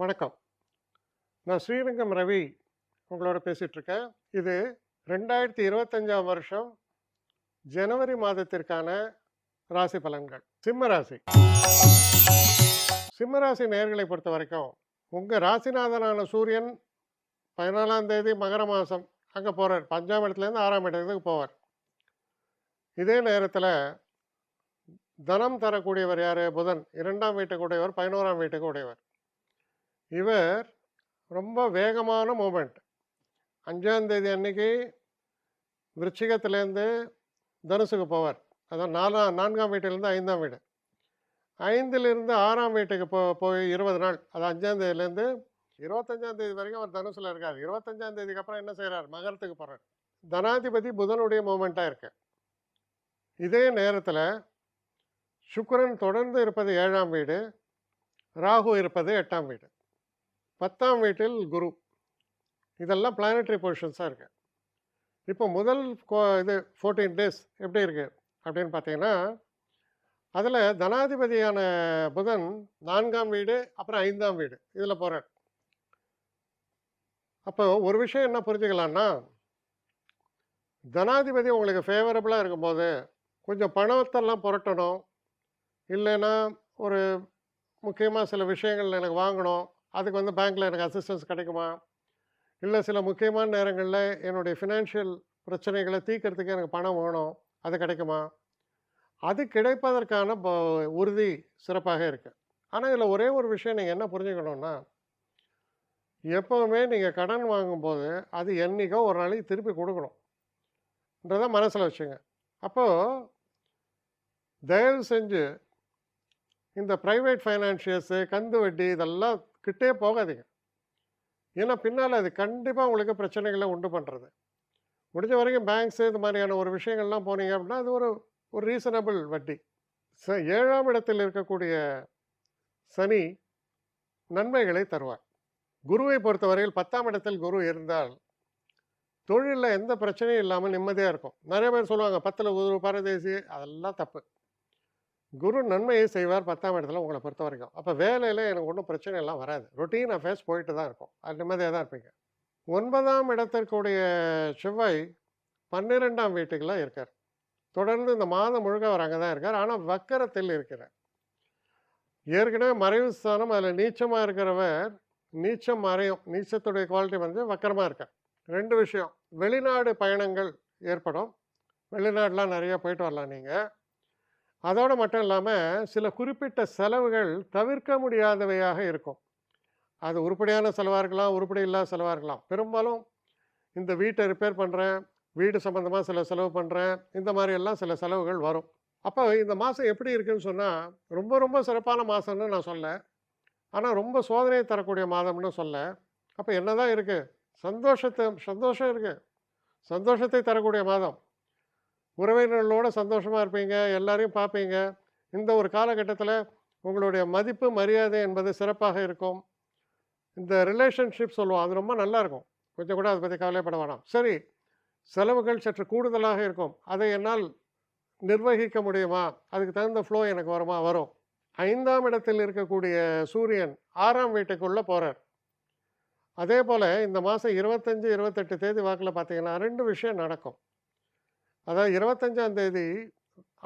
வணக்கம். நான் ஸ்ரீரங்கம் ரவி உங்களோட பேசிகிட்ருக்கேன் இது ரெண்டாயிரத்தி இருபத்தஞ்சாம் வருஷம் ஜனவரி மாதத்திற்கான ராசி பலன்கள். சிம்ம ராசி. சிம்ம ராசி நேர்களை பொறுத்த வரைக்கும் உங்கள் ராசிநாதனான சூரியன் பதினாலாம் தேதி மகர மாதம் அங்கே போகிறார் பஞ்சாம் இடத்துலேருந்து ஆறாம் இடத்துக்கு போவார். இதே நேரத்தில் தனம் தரக்கூடியவர் யார்? புதன். இரண்டாம் வீட்டுக்கு உடையவர் பதினோராம் வீட்டுக்கு உடையவர். இவர் ரொம்ப வேகமான மூமெண்ட். அஞ்சாந்தேதி அன்னைக்கு விருச்சிகத்துலேருந்து தனுசுக்கு போவார். அதான் நாலாம் நான்காம் வீட்டிலேருந்து ஐந்தாம் வீடு. ஐந்திலிருந்து ஆறாம் வீட்டுக்கு போ போய் இருபது நாள். அது அஞ்சாந்தேதியிலேருந்து இருபத்தஞ்சாந்தேதி வரைக்கும் அவர் தனுசில் இருக்கார். இருபத்தஞ்சாந்தேதிக்கு அப்புறம் என்ன செய்கிறார் மகரத்துக்கு போகிறார் தனாதிபதி புதனுடைய மூமெண்ட்டாக இருக்கு. இதே நேரத்தில் சுக்கரன் தொடர்ந்து இருப்பது ஏழாம் வீடு. ராகு இருப்பது எட்டாம் வீடு. பத்தாம் வீட்டில் குரு. இதெல்லாம் பிளானட்டரி பொசிஷன்ஸாக இருக்குது இப்போ முதல் கோ- இது ஃபோர்டீன் டேஸ் எப்படி இருக்குது அப்படின்னு பார்த்தீங்கன்னா அதில் தனாதிபதியான புதன் நான்காம் வீடு அப்புறம் ஐந்தாம் வீடு இதில் போகிறார் அப்போ ஒரு விஷயம் என்ன புரிஞ்சுக்கலான்னா தனாதிபதி உங்களுக்கு ஃபேவரபுளாக இருக்கும்போது கொஞ்சம் பணத்தெல்லாம் புரட்டணும். இல்லைன்னா ஒரு முக்கியமாக சில விஷயங்கள் எனக்கு வாங்கணும். அதுக்கு வந்து பேங்க்கில் எனக்கு அசிஸ்டன்ஸ் கிடைக்குமா? இல்லை சில முக்கியமான நேரங்களில் என்னுடைய ஃபினான்ஷியல் பிரச்சனைகளை தீர்க்கறதுக்கு எனக்கு பணம் வேணும் அது கிடைக்குமா? அது கிடைப்பதற்கான ப- உறுதி சிறப்பாக இருக்குது ஆனால் இதில் ஒரே ஒரு விஷயம் நீங்கள் என்ன புரிஞ்சுக்கணும்னா எப்போவுமே நீங்கள் கடன் வாங்கும்போது அது என்றைக்கோ ஒரு நாளைக்கு திருப்பி கொடுக்கணும்ன்றதை மனசில் வச்சுங்க. அப்போது தயவு செஞ்சு இந்த ப்ரைவேட் ஃபைனான்ஷியர்ஸு கந்து வட்டி இதெல்லாம் கிட்டே போகாதீங்க. ஏன்னா பின்னால் அது கண்டிப்பாக உங்களுக்கு பிரச்சனைகளை உண்டு பண்ணுறது முடிஞ்ச வரைக்கும் பேங்க்ஸு இது மாதிரியான ஒரு விஷயங்கள்லாம் போனீங்க அப்படின்னா அது ஒரு ஒரு ரீசனபிள் வட்டி. ச ஏழாம் இடத்தில் இருக்கக்கூடிய சனி நன்மைகளை தருவார். குருவை பொறுத்தவரையில் பத்தாம் இடத்தில் குரு இருந்தால் தொழிலில் எந்த பிரச்சனையும் இல்லாமல் நிம்மதியாக இருக்கும். நிறைய பேர் சொல்லுவாங்க பத்தில் குரு பரதேசி அதெல்லாம் தப்பு. குரு நன்மையை செய்வார் பத்தாம் இடத்துல உங்களை பொறுத்த வரைக்கும் அப்போ வேலையில் எனக்கு ஒன்றும் பிரச்சனை எல்லாம் வராது. ரொட்டீன் அஃபேர்ஸ் போயிட்டு தான் இருக்கும். அது நிம்மதியாக தான் இருப்பீங்க. ஒன்பதாம் இடத்திற்குடைய செவ்வாய் பன்னிரெண்டாம் வீட்டுக்கெல்லாம் இருக்கார். தொடர்ந்து இந்த மாதம் முழுக்க அவர் அங்கே தான் இருக்கார். ஆனால் வக்கரத்தில் இருக்கிறார். ஏற்கனவே மறைவு ஸ்தானம் அதில் நீச்சமாக இருக்கிறவர் நீச்சம் மறையும். நீச்சத்துடைய குவாலிட்டி வந்து வக்கரமாக இருக்கார். ரெண்டு விஷயம். வெளிநாடு பயணங்கள் ஏற்படும். வெளிநாடுலாம் நிறையா போயிட்டு வரலாம் நீங்கள் அதோடு மட்டும் இல்லாமல் சில குறிப்பிட்ட செலவுகள் தவிர்க்க முடியாதவையாக இருக்கும். அது உருப்படியான செலவாக இருக்கலாம் உருப்படி இல்லாத செலவாக இருக்கலாம். பெரும்பாலும் இந்த வீட்டை ரிப்பேர் பண்ணுறேன் வீடு சம்மந்தமாக சில செலவு பண்ணுறேன் இந்த மாதிரி எல்லாம் சில செலவுகள் வரும். அப்போ இந்த மாதம் எப்படி இருக்குன்னு சொன்னால் ரொம்ப ரொம்ப சிறப்பான மாதம்னு நான் சொல்ல ஆனால் ரொம்ப சோதனையை தரக்கூடிய மாதம்னு சொல்ல அப்போ என்ன தான் இருக்குது சந்தோஷத்தை சந்தோஷம் இருக்குது சந்தோஷத்தை தரக்கூடிய மாதம். உறவினர்களோடு சந்தோஷமாக இருப்பீங்க எல்லாரையும் பார்ப்பீங்க. இந்த ஒரு காலகட்டத்தில் உங்களுடைய மதிப்பு மரியாதை என்பது சிறப்பாக இருக்கும். இந்த ரிலேஷன்ஷிப் சொல்லுவோம் அது ரொம்ப நல்லாயிருக்கும் கொஞ்சம் கூட அதை பற்றி கவலைப்பட வேணாம். சரி செலவுகள் சற்று கூடுதலாக இருக்கும். அதை என்னால் நிர்வகிக்க முடியுமா? அதுக்கு தகுந்த ஃப்ளோ எனக்கு வருமா? வரும். ஐந்தாம் இடத்தில் இருக்கக்கூடிய சூரியன் ஆறாம் வீட்டுக்குள்ளே போகிறார் அதே போல் இந்த மாதம் இருபத்தஞ்சி இருபத்தெட்டு தேதி வாக்கில் பார்த்தீங்கன்னா ரெண்டு விஷயம் நடக்கும். அதாவது இருபத்தஞ்சாம் தேதி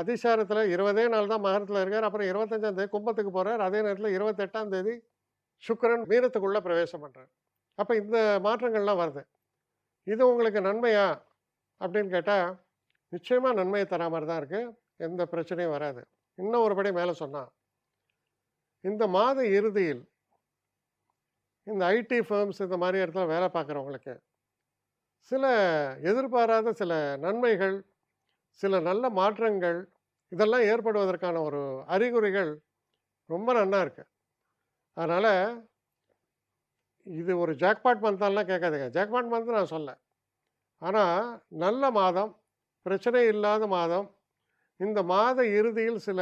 அதிசாரத்தில் இருபதே நாள் தான் மகரத்தில் இருக்கார். அப்புறம் இருபத்தஞ்சாம் தேதி கும்பத்துக்கு போகிறார் அதே நேரத்தில் இருபத்தெட்டாம் தேதி சுக்கிரன் மீனத்துக்குள்ளே பிரவேசம் பண்ணுறார் அப்போ இந்த மாற்றங்கள்லாம் வருது. இது உங்களுக்கு நன்மையா அப்படின்னு கேட்டால் நிச்சயமாக நன்மையை தரா மாதிரி தான் இருக்குது எந்த பிரச்சனையும் வராது. இன்னும் ஒரு படி மேலே சொன்னால் இந்த மாத இறுதியில் இந்த ஐடி ஃபர்ம்ஸ் இந்த மாதிரி இடத்துல வேலை பார்க்குறவங்களுக்கு சில எதிர்பாராத சில நன்மைகள் சில நல்ல மாற்றங்கள் இதெல்லாம் ஏற்படுவதற்கான ஒரு அறிகுறிகள் ரொம்ப நன்னா இருக்கு. அதனால் இது ஒரு ஜாக்பாட் மந்தாலாம் கேட்காதுங்க. ஜாக்பாட் மந்த் நான் சொல்ல. ஆனால் நல்ல மாதம் பிரச்சனை இல்லாத மாதம் இந்த மாத இறுதியில் சில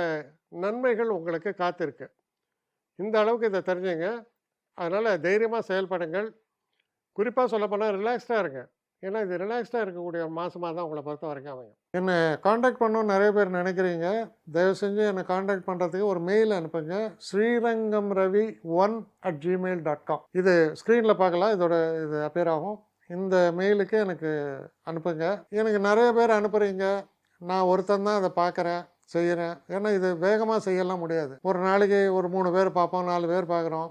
நன்மைகள் உங்களுக்கு காத்திருக்கு. இந்த அளவுக்கு இதை தெரிஞ்சுங்க. அதனால் தைரியமாக செயல்படுங்கள். குறிப்பாக சொல்லப்போனால் ரிலாக்ஸ்டாக இருங்க. ஏன்னா இது ரிலாக்ஸ்டாக இருக்கக்கூடிய மாதமாக தான் உங்களை பொறுத்த வரைக்கும் அமையும். என்னை காண்டாக்ட் பண்ணணும்னு நிறைய பேர் நினைக்கிறீங்க. தயவு செஞ்சு என்னை காண்டாக்ட் பண்ணுறதுக்கு ஒரு மெயில் அனுப்புங்க. Srirangam Ravi one at Gmail dot com இது ஸ்க்ரீனில் பார்க்கலாம். இதோட இது அப்பியர் ஆகும். இந்த மெயிலுக்கு எனக்கு அனுப்புங்க. எனக்கு நிறைய பேர் அனுப்புகிறீங்க நான் ஒருத்தன் தான் அதை பார்க்குறேன் செய்கிறேன் ஏன்னா இது வேகமாக செய்யலாம் முடியாது. ஒரு நாளைக்கு ஒரு மூணு பேர் பார்ப்போம் நாலு பேர் பார்க்குறோம்.